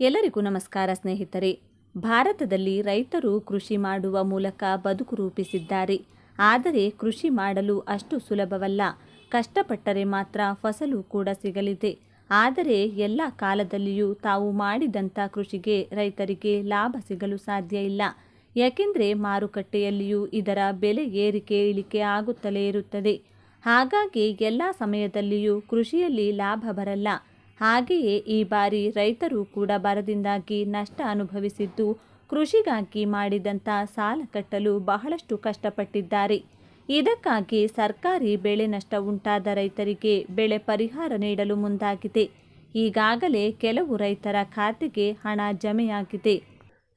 ಎಲ್ಲರಿಗೂ ನಮಸ್ಕಾರ ಸ್ನೇಹಿತರೆ. ಭಾರತದಲ್ಲಿ ರೈತರು ಕೃಷಿ ಮಾಡುವ ಮೂಲಕ ಬದುಕು ರೂಪಿಸಿದ್ದಾರೆ. ಆದರೆ ಕೃಷಿ ಮಾಡಲು ಅಷ್ಟು ಸುಲಭವಲ್ಲ. ಕಷ್ಟಪಟ್ಟರೆ ಮಾತ್ರ ಫಸಲು ಕೂಡ ಸಿಗಲಿದೆ. ಆದರೆ ಎಲ್ಲ ಕಾಲದಲ್ಲಿಯೂ ತಾವು ಮಾಡಿದಂಥ ಕೃಷಿಗೆ ರೈತರಿಗೆ ಲಾಭ ಸಿಗಲು ಸಾಧ್ಯ ಇಲ್ಲ. ಯಾಕೆಂದರೆ ಮಾರುಕಟ್ಟೆಯಲ್ಲಿಯೂ ಇದರ ಬೆಲೆ ಏರಿಕೆ ಇಳಿಕೆ ಆಗುತ್ತಲೇ ಇರುತ್ತದೆ. ಹಾಗಾಗಿ ಎಲ್ಲ ಸಮಯದಲ್ಲಿಯೂ ಕೃಷಿಯಲ್ಲಿ ಲಾಭ ಬರಲ್ಲ. ಹಾಗೆಯೇ ಈ ಬಾರಿ ರೈತರು ಕೂಡ ಬರದಿಂದಾಗಿ ನಷ್ಟ ಅನುಭವಿಸಿದ್ದು, ಕೃಷಿಗಾಗಿ ಮಾಡಿದಂಥ ಸಾಲ ಕಟ್ಟಲು ಬಹಳಷ್ಟು ಕಷ್ಟಪಟ್ಟಿದ್ದಾರೆ. ಇದಕ್ಕಾಗಿ ಸರ್ಕಾರಿ ಬೆಳೆ ನಷ್ಟ ಉಂಟಾದ ರೈತರಿಗೆ ಬೆಳೆ ಪರಿಹಾರ ನೀಡಲು ಮುಂದಾಗಿದೆ. ಈಗಾಗಲೇ ಕೆಲವು ರೈತರ ಖಾತೆಗೆ ಹಣ ಜಮೆಯಾಗಿದೆ.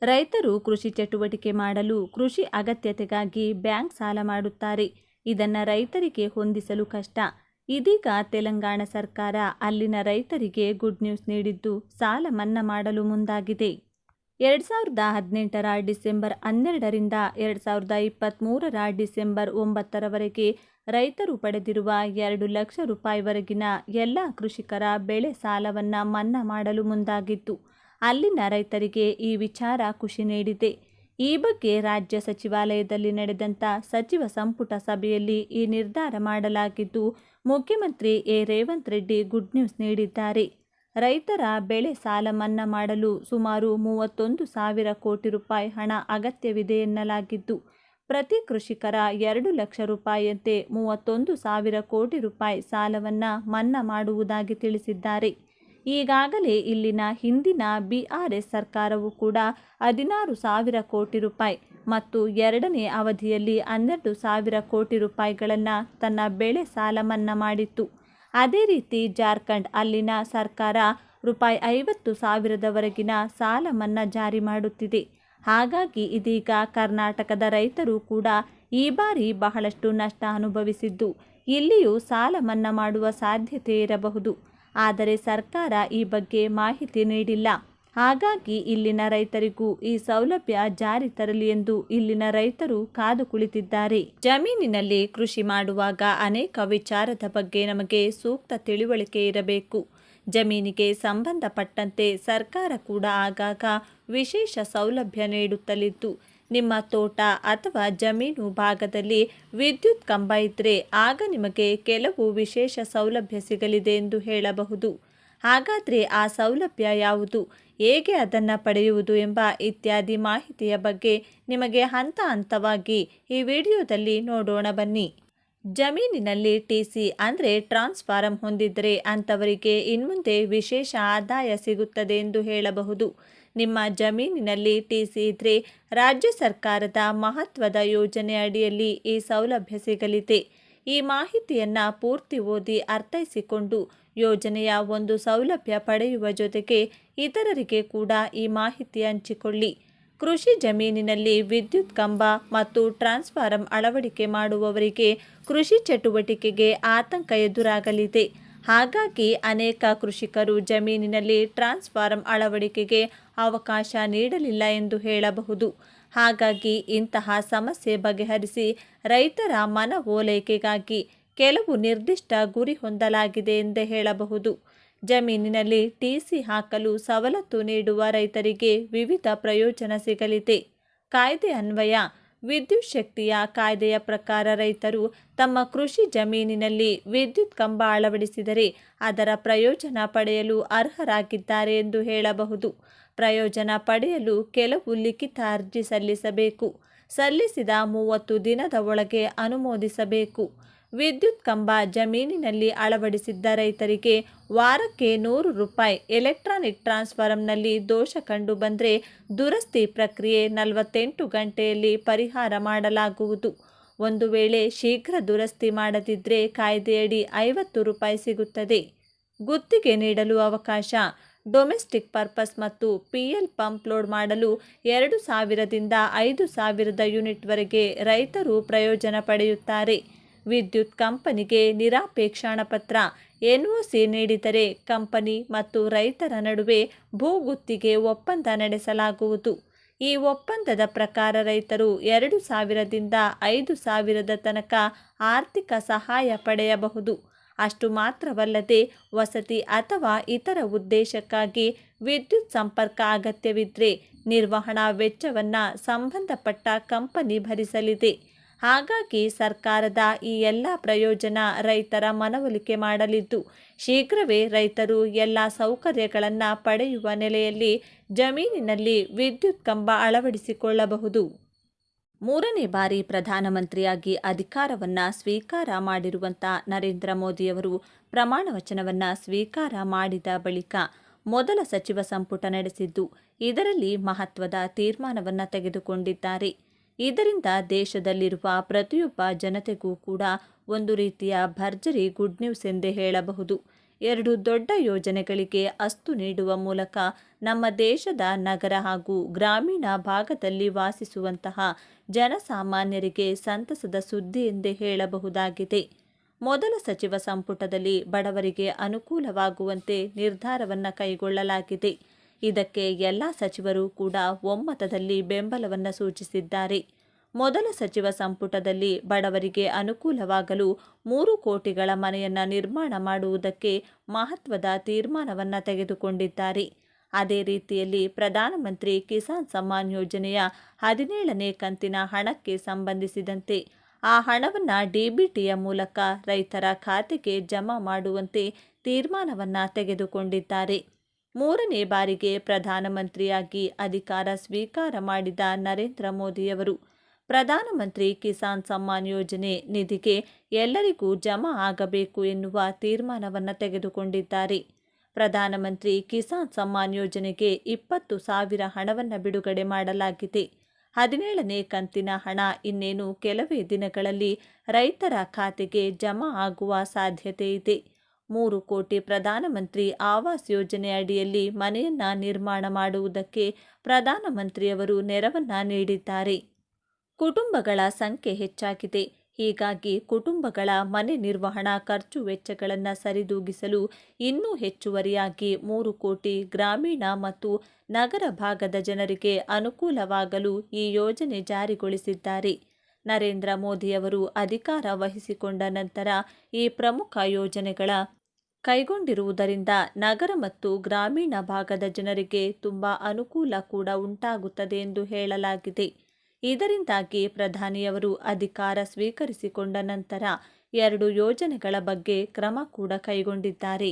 ರೈತರು ಕೃಷಿ ಚಟುವಟಿಕೆ ಮಾಡಲು ಕೃಷಿ ಅಗತ್ಯತೆಗಾಗಿ ಬ್ಯಾಂಕ್ ಸಾಲ ಮಾಡುತ್ತಾರೆ. ಇದನ್ನು ರೈತರಿಗೆ ಹೊಂದಿಸಲು ಕಷ್ಟ. ಇದೀಗ ತೆಲಂಗಾಣ ಸರ್ಕಾರ ಅಲ್ಲಿನ ರೈತರಿಗೆ ಗುಡ್ ನ್ಯೂಸ್ ನೀಡಿದ್ದು ಸಾಲ ಮನ್ನಾ ಮಾಡಲು ಮುಂದಾಗಿದೆ. ಎರಡು ಸಾವಿರದ ಹದಿನೆಂಟರ ಡಿಸೆಂಬರ್ ಹನ್ನೆರಡರಿಂದ ಎರಡ್ ಸಾವಿರದ ಇಪ್ಪತ್ತ್ಮೂರರ ಡಿಸೆಂಬರ್ ಒಂಬತ್ತರವರೆಗೆ ರೈತರು ಪಡೆದಿರುವ ಎರಡು ಲಕ್ಷ ರೂಪಾಯಿವರೆಗಿನ ಎಲ್ಲ ಕೃಷಿಕರ ಬೆಳೆ ಸಾಲವನ್ನು ಮನ್ನಾ ಮಾಡಲು ಮುಂದಾಗಿತ್ತು ಅಲ್ಲಿನ ರೈತರಿಗೆ ಈ ವಿಚಾರ ಖುಷಿ ನೀಡಿದೆ. ಈ ಬಗ್ಗೆ ರಾಜ್ಯ ಸಚಿವಾಲಯದಲ್ಲಿ ನಡೆದಂಥ ಸಚಿವ ಸಂಪುಟ ಸಭೆಯಲ್ಲಿ ಈ ನಿರ್ಧಾರ ಮಾಡಲಾಗಿದ್ದು ಮುಖ್ಯಮಂತ್ರಿ A. Revanth Reddy good news ನೀಡಿದ್ದಾರೆ. ರೈತರ ಬೆಳೆ ಸಾಲ ಮನ್ನಾ ಮಾಡಲು ಸುಮಾರು ಮೂವತ್ತೊಂದು ಸಾವಿರ ಕೋಟಿ ರೂಪಾಯಿ ಹಣ ಅಗತ್ಯವಿದೆ ಎನ್ನಲಾಗಿದ್ದು, ಪ್ರತಿ ಕೃಷಿಕರ ಎರಡು ಲಕ್ಷ ರೂಪಾಯಿಯಂತೆ ಮೂವತ್ತೊಂದು ಸಾವಿರ ಕೋಟಿ ರೂಪಾಯಿ ಸಾಲವನ್ನು ಮನ್ನಾ ಮಾಡುವುದಾಗಿ ತಿಳಿಸಿದ್ದಾರೆ. ಈಗಾಗಲೇ ಇಲ್ಲಿನ ಹಿಂದಿನ ಬಿಆರ್ಎಸ್ ಸರ್ಕಾರವು ಕೂಡ ಹದಿನಾರು ಸಾವಿರ ಕೋಟಿ ರೂಪಾಯಿ ಮತ್ತು ಎರಡನೇ ಅವಧಿಯಲ್ಲಿ ಹನ್ನೆರಡು ಸಾವಿರ ಕೋಟಿ ರೂಪಾಯಿಗಳನ್ನು ತನ್ನ ಬೆಳೆ ಸಾಲ ಮನ್ನಾ ಮಾಡಿತ್ತು. ಅದೇ ರೀತಿ ಜಾರ್ಖಂಡ್ ಅಲ್ಲಿನ ಸರ್ಕಾರ ರೂಪಾಯಿ ಐವತ್ತು ಸಾವಿರದವರೆಗಿನ ಸಾಲ ಮನ್ನಾ ಜಾರಿ ಮಾಡುತ್ತಿದೆ. ಹಾಗಾಗಿ ಇದೀಗ ಕರ್ನಾಟಕದ ರೈತರು ಕೂಡ ಈ ಬಾರಿ ಬಹಳಷ್ಟು ನಷ್ಟ ಅನುಭವಿಸಿದ್ದು, ಇಲ್ಲಿಯೂ ಸಾಲ ಮನ್ನಾ ಮಾಡುವ ಸಾಧ್ಯತೆ ಇರಬಹುದು. ಆದರೆ ಸರ್ಕಾರ ಈ ಬಗ್ಗೆ ಮಾಹಿತಿ ನೀಡಿಲ್ಲ. ಹಾಗಾಗಿ ಇಲ್ಲಿನ ರೈತರಿಗೂ ಈ ಸೌಲಭ್ಯ ಜಾರಿ ತರಲಿ ಎಂದು ಇಲ್ಲಿನ ರೈತರು ಕಾದು ಕುಳಿತಿದ್ದಾರೆ. ಜಮೀನಿನಲ್ಲಿ ಕೃಷಿ ಮಾಡುವಾಗ ಅನೇಕ ವಿಚಾರದ ಬಗ್ಗೆ ನಮಗೆ ಸೂಕ್ತ ತಿಳುವಳಿಕೆ ಇರಬೇಕು. ಜಮೀನಿಗೆ ಸಂಬಂಧಪಟ್ಟಂತೆ ಸರ್ಕಾರ ಕೂಡ ಆಗಾಗ ವಿಶೇಷ ಸೌಲಭ್ಯ ನೀಡುತ್ತಲಿದ್ದು, ನಿಮ್ಮ ತೋಟ ಅಥವಾ ಜಮೀನು ಭಾಗದಲ್ಲಿ ವಿದ್ಯುತ್ ಕಂಬ ಇದ್ದರೆ ಆಗ ನಿಮಗೆ ಕೆಲವು ವಿಶೇಷ ಸೌಲಭ್ಯ ಸಿಗಲಿದೆ ಎಂದು ಹೇಳಬಹುದು. ಹಾಗಾದರೆ ಆ ಸೌಲಭ್ಯ ಯಾವುದು? ಹೇಗೆ ಅದನ್ನು ಪಡೆಯುವುದು ಎಂಬ ಇತ್ಯಾದಿ ಮಾಹಿತಿಯ ಬಗ್ಗೆ ನಿಮಗೆ ಹಂತ ಹಂತವಾಗಿ ಈ ವಿಡಿಯೋದಲ್ಲಿ ನೋಡೋಣ ಬನ್ನಿ. ಜಮೀನಿನಲ್ಲಿ ಟಿ ಸಿ ಅಂದರೆ ಟ್ರಾನ್ಸ್ಫಾರಂ ಹೊಂದಿದ್ದರೆ ಅಂಥವರಿಗೆ ಇನ್ಮುಂದೆ ವಿಶೇಷ ಆದಾಯ ಸಿಗುತ್ತದೆ ಎಂದು ಹೇಳಬಹುದು. ನಿಮ್ಮ ಜಮೀನಿನಲ್ಲಿ ಟಿ ಸಿ ಇದ್ದರೆ ರಾಜ್ಯ ಸರ್ಕಾರದ ಮಹತ್ವದ ಯೋಜನೆ ಅಡಿಯಲ್ಲಿ ಈ ಸೌಲಭ್ಯ ಸಿಗಲಿದೆ. ಈ ಮಾಹಿತಿಯನ್ನು ಪೂರ್ತಿ ಓದಿ ಅರ್ಥೈಸಿಕೊಂಡು ಯೋಜನೆಯ ಒಂದು ಸೌಲಭ್ಯ ಪಡೆಯುವ ಜೊತೆಗೆ ಇತರರಿಗೆ ಕೂಡ ಈ ಮಾಹಿತಿ ಹಂಚಿಕೊಳ್ಳಿ. ಕೃಷಿ ಜಮೀನಿನಲ್ಲಿ ವಿದ್ಯುತ್ ಕಂಬ ಮತ್ತು ಟ್ರಾನ್ಸ್ಫಾರಂ ಅಳವಡಿಕೆ ಮಾಡುವವರಿಗೆ ಕೃಷಿ ಚಟುವಟಿಕೆಗೆ ಆತಂಕ ಎದುರಾಗಲಿದೆ. ಹಾಗಾಗಿ ಅನೇಕ ಕೃಷಿಕರು ಜಮೀನಿನಲ್ಲಿ ಟ್ರಾನ್ಸ್ಫಾರಂ ಅಳವಡಿಕೆಗೆ ಅವಕಾಶ ನೀಡಲಿಲ್ಲ ಎಂದು ಹೇಳಬಹುದು. ಹಾಗಾಗಿ ಇಂತಹ ಸಮಸ್ಯೆ ಬಗೆಹರಿಸಿ ರೈತರ ಮನ ಓಲೈಕೆಗಾಗಿ ಕೆಲವು ನಿರ್ದಿಷ್ಟ ಗುರಿ ಹೊಂದಲಾಗಿದೆ ಎಂದೇ ಹೇಳಬಹುದು. ಜಮೀನಿನಲ್ಲಿ ಟಿಸಿ ಹಾಕಲು ಸವಲತ್ತು ನೀಡುವ ರೈತರಿಗೆ ವಿವಿಧ ಪ್ರಯೋಜನ ಸಿಗಲಿದೆ. ಕಾಯ್ದೆ ಅನ್ವಯ, ವಿದ್ಯುತ್ ಶಕ್ತಿಯ ಕಾಯ್ದೆಯ ಪ್ರಕಾರ ರೈತರು ತಮ್ಮ ಕೃಷಿ ಜಮೀನಿನಲ್ಲಿ ವಿದ್ಯುತ್ ಕಂಬ ಅಳವಡಿಸಿದರೆ ಅದರ ಪ್ರಯೋಜನ ಪಡೆಯಲು ಅರ್ಹರಾಗಿದ್ದಾರೆ ಎಂದು ಹೇಳಬಹುದು. ಪ್ರಯೋಜನ ಪಡೆಯಲು ಕೆಲವು ಲಿಖಿತ ಅರ್ಜಿ ಸಲ್ಲಿಸಬೇಕು. ಸಲ್ಲಿಸಿದ ಮೂವತ್ತು ದಿನದ ಒಳಗೆ ಅನುಮೋದಿಸಬೇಕು. ವಿದ್ಯುತ್ ಕಂಬ ಜಮೀನಿನಲ್ಲಿ ಅಳವಡಿಸಿದ್ದ ರೈತರಿಗೆ ವಾರಕ್ಕೆ ನೂರು ರೂಪಾಯಿ ಎಲೆಕ್ಟ್ರಾನಿಕ್ ಟ್ರಾನ್ಸ್ಫಾರಂನಲ್ಲಿ ದೋಷ ಕಂಡು ಬಂದರೆ ದುರಸ್ತಿ ಪ್ರಕ್ರಿಯೆ ನಲವತ್ತೆಂಟು ಗಂಟೆಯಲ್ಲಿ ಪರಿಹಾರ ಮಾಡಲಾಗುವುದು. ಒಂದು ವೇಳೆ ಶೀಘ್ರ ದುರಸ್ತಿ ಮಾಡದಿದ್ದರೆ ಕಾಯ್ದೆಯಡಿ ಐವತ್ತು ರೂಪಾಯಿ ಸಿಗುತ್ತದೆ. ಗುತ್ತಿಗೆ ನೀಡಲು ಅವಕಾಶ. ಡೊಮೆಸ್ಟಿಕ್ ಪರ್ಪಸ್ ಮತ್ತು ಪಿ ಎಲ್ ಪಂಪ್ ಲೋಡ್ ಮಾಡಲು ಎರಡು ಸಾವಿರದಿಂದ ಐದು ಸಾವಿರದ ಯೂನಿಟ್ವರೆಗೆ ರೈತರು ಪ್ರಯೋಜನ ಪಡೆಯುತ್ತಾರೆ. ವಿದ್ಯುತ್ ಕಂಪನಿಗೆ ನಿರಾಪೇಕ್ಷಣ ಪತ್ರ, ಎನ್ಒಸಿ ನೀಡಿದರೆ ಕಂಪನಿ ಮತ್ತು ರೈತರ ನಡುವೆ ಭೂಗುತ್ತಿಗೆ ಒಪ್ಪಂದ ನಡೆಸಲಾಗುವುದು. ಈ ಒಪ್ಪಂದದ ಪ್ರಕಾರ ರೈತರು ಎರಡು ಸಾವಿರದಿಂದ ಐದು ಸಾವಿರದ ತನಕ ಆರ್ಥಿಕ ಸಹಾಯ ಪಡೆಯಬಹುದು. ಅಷ್ಟು ಮಾತ್ರವಲ್ಲದೆ ವಸತಿ ಅಥವಾ ಇತರ ಉದ್ದೇಶಕ್ಕಾಗಿ ವಿದ್ಯುತ್ ಸಂಪರ್ಕ ಅಗತ್ಯವಿದ್ದರೆ ನಿರ್ವಹಣಾ ವೆಚ್ಚವನ್ನು ಸಂಬಂಧಪಟ್ಟ ಕಂಪನಿ ಭರಿಸಲಿದೆ. ಹಾಗಾಗಿ ಸರ್ಕಾರದ ಈ ಎಲ್ಲ ಪ್ರಯೋಜನ ರೈತರ ಮನವೊಲಿಕೆ ಮಾಡಲಿದ್ದು, ಶೀಘ್ರವೇ ರೈತರು ಎಲ್ಲ ಸೌಕರ್ಯಗಳನ್ನು ಪಡೆಯುವ ನೆಲೆಯಲ್ಲಿ ಜಮೀನಿನಲ್ಲಿ ವಿದ್ಯುತ್ ಕಂಬ ಅಳವಡಿಸಿಕೊಳ್ಳಬಹುದು. ಮೂರನೇ ಬಾರಿ ಪ್ರಧಾನಮಂತ್ರಿಯಾಗಿ ಅಧಿಕಾರವನ್ನು ಸ್ವೀಕಾರ ಮಾಡಿರುವಂಥ ನರೇಂದ್ರ ಮೋದಿಯವರು ಪ್ರಮಾಣ ವಚನವನ್ನು ಸ್ವೀಕಾರ ಮಾಡಿದ ಬಳಿಕ ಮೊದಲ ಸಚಿವ ಸಂಪುಟ ನಡೆಸಿದ್ದು, ಇದರಲ್ಲಿ ಮಹತ್ವದ ತೀರ್ಮಾನವನ್ನು ತೆಗೆದುಕೊಂಡಿದ್ದಾರೆ. ಇದರಿಂದ ದೇಶದಲ್ಲಿರುವ ಪ್ರತಿಯೊಬ್ಬ ಜನತೆಗೂ ಕೂಡ ಒಂದು ರೀತಿಯ ಭರ್ಜರಿ ಗುಡ್ ನ್ಯೂಸ್ ಎಂದೇ ಹೇಳಬಹುದು. ಎರಡು ದೊಡ್ಡ ಯೋಜನೆಗಳಿಗೆ ಅಸ್ತು ನೀಡುವ ಮೂಲಕ ನಮ್ಮ ದೇಶದ ನಗರ ಹಾಗೂ ಗ್ರಾಮೀಣ ಭಾಗದಲ್ಲಿ ವಾಸಿಸುವಂತಹ ಜನಸಾಮಾನ್ಯರಿಗೆ ಸಂತಸದ ಸುದ್ದಿ ಎಂದೇ ಹೇಳಬಹುದಾಗಿದೆ. ಮೊದಲ ಸಚಿವ ಸಂಪುಟದಲ್ಲಿ ಬಡವರಿಗೆ ಅನುಕೂಲವಾಗುವಂತೆ ನಿರ್ಧಾರವನ್ನು ಕೈಗೊಳ್ಳಲಾಗಿದೆ. ಇದಕ್ಕೆ ಎಲ್ಲ ಸಚಿವರು ಕೂಡ ಒಮ್ಮತದಲ್ಲಿ ಬೆಂಬಲವನ್ನು ಸೂಚಿಸಿದ್ದಾರೆ. ಮೊದಲ ಸಚಿವ ಸಂಪುಟದಲ್ಲಿ ಬಡವರಿಗೆ ಅನುಕೂಲವಾಗಲು ಮೂರು ಕೋಟಿಗಳ ಮನೆಯನ್ನು ನಿರ್ಮಾಣ ಮಾಡುವುದಕ್ಕೆ ಮಹತ್ವದ ತೀರ್ಮಾನವನ್ನು ತೆಗೆದುಕೊಂಡಿದ್ದಾರೆ. ಅದೇ ರೀತಿಯಲ್ಲಿ ಪ್ರಧಾನಮಂತ್ರಿ ಕಿಸಾನ್ ಸಮ್ಮಾನ್ ಯೋಜನೆಯ ಹದಿನೇಳನೇ ಕಂತಿನ ಹಣಕ್ಕೆ ಸಂಬಂಧಿಸಿದಂತೆ ಆ ಹಣವನ್ನು ಡಿಬಿಟಿಯ ಮೂಲಕ ರೈತರ ಖಾತೆಗೆ ಜಮಾ ಮಾಡುವಂತೆ ತೀರ್ಮಾನವನ್ನು ತೆಗೆದುಕೊಂಡಿದ್ದಾರೆ. ಮೂರನೇ ಬಾರಿಗೆ ಪ್ರಧಾನಮಂತ್ರಿಯಾಗಿ ಅಧಿಕಾರ ಸ್ವೀಕಾರ ಮಾಡಿದ ನರೇಂದ್ರ ಮೋದಿಯವರು, ಪ್ರಧಾನಮಂತ್ರಿ ಕಿಸಾನ್ ಸಮ್ಮಾನ್ ಯೋಜನೆ ನಿಧಿಗೆ ಎಲ್ಲರಿಗೂ ಜಮಾ ಆಗಬೇಕು ಎನ್ನುವ ತೀರ್ಮಾನವನ್ನು ತೆಗೆದುಕೊಂಡಿದ್ದಾರೆ. ಪ್ರಧಾನಮಂತ್ರಿ ಕಿಸಾನ್ ಸಮ್ಮಾನ್ ಯೋಜನೆಗೆ ಇಪ್ಪತ್ತು ಸಾವಿರ ಹಣವನ್ನು ಬಿಡುಗಡೆ ಮಾಡಲಾಗಿದೆ. ಹದಿನೇಳನೇ ಕಂತಿನ ಹಣ ಇನ್ನೇನು ಕೆಲವೇ ದಿನಗಳಲ್ಲಿ ರೈತರ ಖಾತೆಗೆ ಜಮಾ ಆಗುವ ಸಾಧ್ಯತೆ ಇದೆ. ಮೂರು ಕೋಟಿ ಪ್ರಧಾನಮಂತ್ರಿ ಆವಾಸ್ ಯೋಜನೆ ಅಡಿಯಲ್ಲಿ ಮನೆಯನ್ನ ನಿರ್ಮಾಣ ಮಾಡುವುದಕ್ಕೆ ಪ್ರಧಾನಮಂತ್ರಿಯವರು ನೆರವನ್ನ ನೀಡಿದ್ದಾರೆ. ಕುಟುಂಬಗಳ ಸಂಖ್ಯೆ ಹೆಚ್ಚಾಗಿದೆ. ಹೀಗಾಗಿ ಕುಟುಂಬಗಳ ಮನೆ ನಿರ್ವಹಣಾ ಖರ್ಚು ವೆಚ್ಚಗಳನ್ನು ಸರಿದೂಗಿಸಲು ಇನ್ನೂ ಹೆಚ್ಚುವರಿಯಾಗಿ ಮೂರು ಕೋಟಿ ಗ್ರಾಮೀಣ ಮತ್ತು ನಗರ ಭಾಗದ ಜನರಿಗೆ ಅನುಕೂಲವಾಗಲು ಈ ಯೋಜನೆ ಜಾರಿಗೊಳಿಸಿದ್ದಾರೆ. ನರೇಂದ್ರ ಮೋದಿಯವರು ಅಧಿಕಾರ ವಹಿಸಿಕೊಂಡ ನಂತರ ಈ ಪ್ರಮುಖ ಯೋಜನೆಗಳ ಕೈಗೊಂಡಿರುವುದರಿಂದ ನಗರ ಮತ್ತು ಗ್ರಾಮೀಣ ಭಾಗದ ಜನರಿಗೆ ತುಂಬ ಅನುಕೂಲ ಕೂಡ ಉಂಟಾಗುತ್ತದೆ ಎಂದು ಹೇಳಲಾಗಿದೆ. ಇದರಿಂದಾಗಿ ಪ್ರಧಾನಿಯವರು ಅಧಿಕಾರ ಸ್ವೀಕರಿಸಿಕೊಂಡ ನಂತರ ಎರಡು ಯೋಜನೆಗಳ ಬಗ್ಗೆ ಕ್ರಮ ಕೂಡ ಕೈಗೊಂಡಿದ್ದಾರೆ.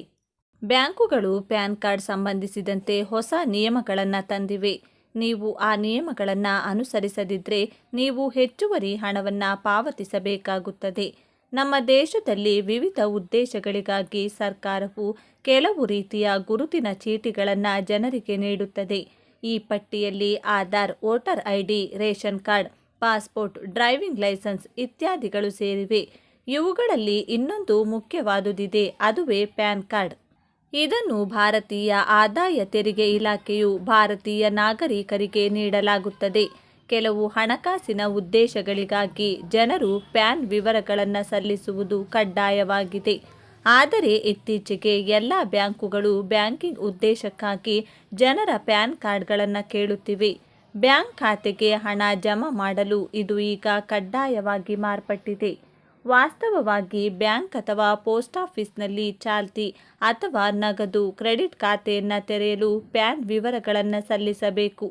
ಬ್ಯಾಂಕುಗಳು ಪ್ಯಾನ್ ಕಾರ್ಡ್ ಸಂಬಂಧಿಸಿದಂತೆ ಹೊಸ ನಿಯಮಗಳನ್ನು ತಂದಿವೆ. ನೀವು ಆ ನಿಯಮಗಳನ್ನು ಅನುಸರಿಸದಿದ್ದರೆ ನೀವು ಹೆಚ್ಚುವರಿ ಹಣವನ್ನು ಪಾವತಿಸಬೇಕಾಗುತ್ತದೆ. ನಮ್ಮ ದೇಶದಲ್ಲಿ ವಿವಿಧ ಉದ್ದೇಶಗಳಿಗಾಗಿ ಸರ್ಕಾರವು ಕೆಲವು ರೀತಿಯ ಗುರುತಿನ ಚೀಟಿಗಳನ್ನು ಜನರಿಗೆ ನೀಡುತ್ತದೆ. ಈ ಪಟ್ಟಿಯಲ್ಲಿ Aadhaar, voter ID, ration card, passport, driving licence ಇತ್ಯಾದಿಗಳು ಸೇರಿವೆ. ಇವುಗಳಲ್ಲಿ ಇನ್ನೊಂದು ಮುಖ್ಯವಾದುದಿದೆ, ಅದುವೇ ಪ್ಯಾನ್ ಕಾರ್ಡ್. ಇದನ್ನು ಭಾರತೀಯ ಆದಾಯ ತೆರಿಗೆ ಇಲಾಖೆಯು ಭಾರತೀಯ ನಾಗರಿಕರಿಗೆ ನೀಡಲಾಗುತ್ತದೆ. ಕೆಲವು ಹಣಕಾಸಿನ ಉದ್ದೇಶಗಳಿಗಾಗಿ ಜನರು ಪ್ಯಾನ್ ವಿವರಗಳನ್ನು ಸಲ್ಲಿಸುವುದು ಕಡ್ಡಾಯವಾಗಿದೆ. ಆದರೆ ಇತ್ತೀಚೆಗೆ ಎಲ್ಲ ಬ್ಯಾಂಕುಗಳು ಬ್ಯಾಂಕಿಂಗ್ ಉದ್ದೇಶಕ್ಕಾಗಿ ಜನರ ಪ್ಯಾನ್ ಕಾರ್ಡ್ಗಳನ್ನು ಕೇಳುತ್ತಿವೆ. ಬ್ಯಾಂಕ್ ಖಾತೆಗೆ ಹಣ ಜಮಾ ಮಾಡಲು ಇದು ಈಗ ಕಡ್ಡಾಯವಾಗಿ ಮಾರ್ಪಟ್ಟಿದೆ. ವಾಸ್ತವವಾಗಿ ಬ್ಯಾಂಕ್ ಅಥವಾ ಪೋಸ್ಟ್ ಆಫೀಸ್ನಲ್ಲಿ ಚಾಲ್ತಿ ಅಥವಾ ನಗದು ಕ್ರೆಡಿಟ್ ಖಾತೆಯನ್ನು ತೆರೆಯಲು ಪ್ಯಾನ್ ವಿವರಗಳನ್ನು ಸಲ್ಲಿಸಬೇಕು.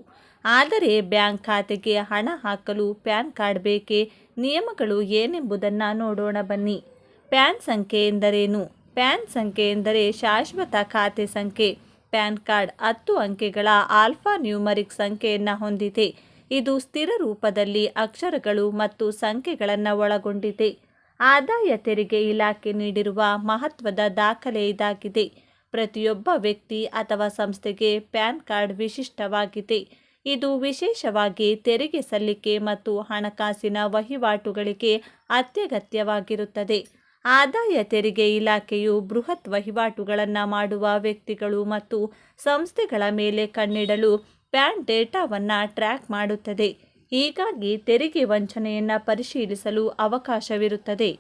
ಆದರೆ ಬ್ಯಾಂಕ್ ಖಾತೆಗೆ ಹಣ ಹಾಕಲು ಪ್ಯಾನ್ ಕಾರ್ಡ್ ಬೇಕೇ? ನಿಯಮಗಳು ಏನೆಂಬುದನ್ನು ನೋಡೋಣ ಬನ್ನಿ. ಪ್ಯಾನ್ ಸಂಖ್ಯೆ ಎಂದರೇನು? ಪ್ಯಾನ್ ಸಂಖ್ಯೆ ಎಂದರೆ ಶಾಶ್ವತ ಖಾತೆ ಸಂಖ್ಯೆ. ಪ್ಯಾನ್ ಕಾರ್ಡ್ ಹತ್ತು ಅಂಕೆಗಳ ಆಲ್ಫಾ ನ್ಯೂಮರಿಕ್ ಸಂಖ್ಯೆಯನ್ನು ಹೊಂದಿದೆ. ಇದು ಸ್ಥಿರ ರೂಪದಲ್ಲಿ ಅಕ್ಷರಗಳು ಮತ್ತು ಸಂಖ್ಯೆಗಳನ್ನು ಒಳಗೊಂಡಿದೆ. ಆದಾಯ ತೆರಿಗೆ ಇಲಾಖೆ ನೀಡಿರುವ ಮಹತ್ವದ ದಾಖಲೆ ಇದಾಗಿದೆ. ಪ್ರತಿಯೊಬ್ಬ ವ್ಯಕ್ತಿ ಅಥವಾ ಸಂಸ್ಥೆಗೆ ಪ್ಯಾನ್ ಕಾರ್ಡ್ ವಿಶಿಷ್ಟವಾಗಿದೆ. ಇದು ವಿಶೇಷವಾಗಿ ತೆರಿಗೆ ಸಲ್ಲಿಕೆ ಮತ್ತು ಹಣಕಾಸಿನ ವಹಿವಾಟುಗಳಿಗೆ ಅತ್ಯಗತ್ಯವಾಗಿರುತ್ತದೆ. ಆದಾಯ ತೆರಿಗೆ ಇಲಾಖೆಯು ಬೃಹತ್ ವಹಿವಾಟುಗಳನ್ನು ಮಾಡುವ ವ್ಯಕ್ತಿಗಳು ಮತ್ತು ಸಂಸ್ಥೆಗಳ ಮೇಲೆ ಕಣ್ಣಿಡಲು ಪ್ಯಾನ್ ಡೇಟಾವನ್ನು ಟ್ರ್ಯಾಕ್ ಮಾಡುತ್ತದೆ. ಹೀಗಾಗಿ ತೆರಿಗೆ ವಂಚನೆಯನ್ನು ಪರಿಶೀಲಿಸಲು ಅವಕಾಶವಿರುತ್ತದೆ.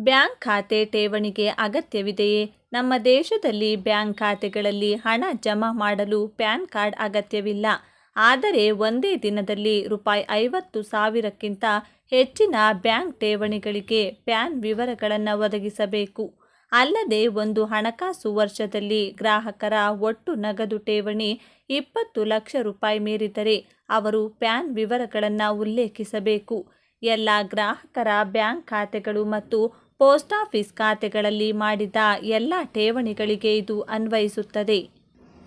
ಬ್ಯಾಂಕ್ ಖಾತೆ ಠೇವಣಿಗೆ ಅಗತ್ಯವಿದೆಯೇ? ನಮ್ಮ ದೇಶದಲ್ಲಿ ಬ್ಯಾಂಕ್ ಖಾತೆಗಳಲ್ಲಿ ಹಣ ಜಮಾ ಮಾಡಲು ಪ್ಯಾನ್ ಕಾರ್ಡ್ ಅಗತ್ಯವಿಲ್ಲ. ಆದರೆ ಒಂದೇ ದಿನದಲ್ಲಿ ರೂಪಾಯಿ ಐವತ್ತು ಸಾವಿರಕ್ಕಿಂತ ಹೆಚ್ಚಿನ ಬ್ಯಾಂಕ್ ಠೇವಣಿಗಳಿಗೆ ಪ್ಯಾನ್ ವಿವರಗಳನ್ನು ಒದಗಿಸಬೇಕು. ಅಲ್ಲದೆ ಒಂದು ಹಣಕಾಸು ವರ್ಷದಲ್ಲಿ ಗ್ರಾಹಕರ ಒಟ್ಟು ನಗದು ಠೇವಣಿ ಇಪ್ಪತ್ತು ಲಕ್ಷ ರೂಪಾಯಿ ಮೀರಿದರೆ ಅವರು ಪ್ಯಾನ್ ವಿವರಗಳನ್ನು ಉಲ್ಲೇಖಿಸಬೇಕು. ಎಲ್ಲ ಗ್ರಾಹಕರ ಬ್ಯಾಂಕ್ ಖಾತೆಗಳು ಮತ್ತು ಪೋಸ್ಟ್ ಆಫೀಸ್ ಖಾತೆಗಳಲ್ಲಿ ಮಾಡಿದ ಎಲ್ಲ ಠೇವಣಿಗಳಿಗೆ ಇದು ಅನ್ವಯಿಸುತ್ತದೆ.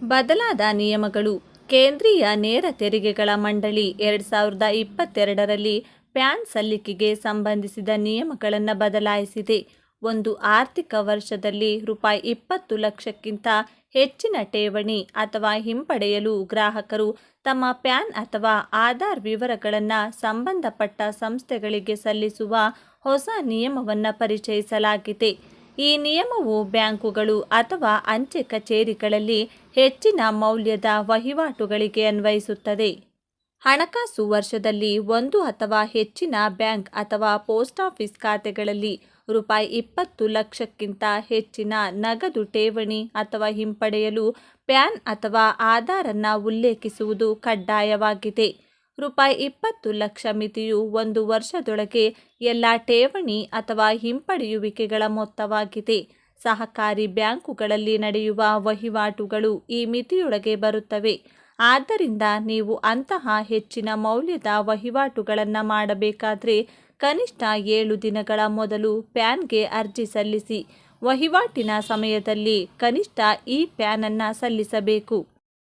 ಬದಲಾದ ನಿಯಮಗಳು. ಕೇಂದ್ರೀಯ ನೇರ ತೆರಿಗೆಗಳ ಮಂಡಳಿ ಎರಡು ಸಾವಿರದ ಇಪ್ಪತ್ತೆರಡರಲ್ಲಿ ಪ್ಯಾನ್ ಸಲ್ಲಿಕೆಗೆ ಸಂಬಂಧಿಸಿದ ನಿಯಮಗಳನ್ನು ಬದಲಾಯಿಸಿದೆ. ಒಂದು ಆರ್ಥಿಕ ವರ್ಷದಲ್ಲಿ ರೂಪಾಯಿ ಇಪ್ಪತ್ತು ಲಕ್ಷಕ್ಕಿಂತ ಹೆಚ್ಚಿನ ಠೇವಣಿ ಅಥವಾ ಹಿಂಪಡೆಯಲು ಗ್ರಾಹಕರು ತಮ್ಮ ಪ್ಯಾನ್ ಅಥವಾ ಆಧಾರ್ ವಿವರಗಳನ್ನು ಸಂಬಂಧಪಟ್ಟ ಸಂಸ್ಥೆಗಳಿಗೆ ಸಲ್ಲಿಸುವ ಹೊಸ ನಿಯಮವನ್ನು ಪರಿಚಯಿಸಲಾಗಿದೆ. ಈ ನಿಯಮವು ಬ್ಯಾಂಕುಗಳು ಅಥವಾ ಅಂಚೆ ಕಚೇರಿಗಳಲ್ಲಿ ಹೆಚ್ಚಿನ ಮೌಲ್ಯದ ವಹಿವಾಟುಗಳಿಗೆ ಅನ್ವಯಿಸುತ್ತದೆ. ಹಣಕಾಸು ವರ್ಷದಲ್ಲಿ ಒಂದು ಅಥವಾ ಹೆಚ್ಚಿನ ಬ್ಯಾಂಕ್ ಅಥವಾ ಪೋಸ್ಟ್ ಆಫೀಸ್ ಖಾತೆಗಳಲ್ಲಿ ರೂಪಾಯಿ ಇಪ್ಪತ್ತು ಲಕ್ಷಕ್ಕಿಂತ ಹೆಚ್ಚಿನ ನಗದು ಠೇವಣಿ ಅಥವಾ ಹಿಂಪಡೆಯಲು ಪ್ಯಾನ್ ಅಥವಾ ಆಧಾರನ್ನು ಉಲ್ಲೇಖಿಸುವುದು ಕಡ್ಡಾಯವಾಗಿದೆ. ರೂಪಾಯಿ ಇಪ್ಪತ್ತು ಲಕ್ಷ ಮಿತಿಯು ಒಂದು ವರ್ಷದೊಳಗೆ ಎಲ್ಲ ಠೇವಣಿ ಅಥವಾ ಹಿಂಪಡೆಯುವಿಕೆಗಳ ಮೊತ್ತವಾಗಿದೆ. ಸಹಕಾರಿ ಬ್ಯಾಂಕುಗಳಲ್ಲಿ ನಡೆಯುವ ವಹಿವಾಟುಗಳು ಈ ಮಿತಿಯೊಳಗೆ ಬರುತ್ತವೆ. ಆದ್ದರಿಂದ ನೀವು ಅಂತಹ ಹೆಚ್ಚಿನ ಮೌಲ್ಯದ ವಹಿವಾಟುಗಳನ್ನು ಮಾಡಬೇಕಾದರೆ ಕನಿಷ್ಠ ಏಳು ದಿನಗಳ ಮೊದಲು ಪ್ಯಾನ್ಗೆ ಅರ್ಜಿ ಸಲ್ಲಿಸಿ. ವಹಿವಾಟಿನ ಸಮಯದಲ್ಲಿ ಕನಿಷ್ಠ ಈ ಪ್ಯಾನನ್ನು ಸಲ್ಲಿಸಬೇಕು.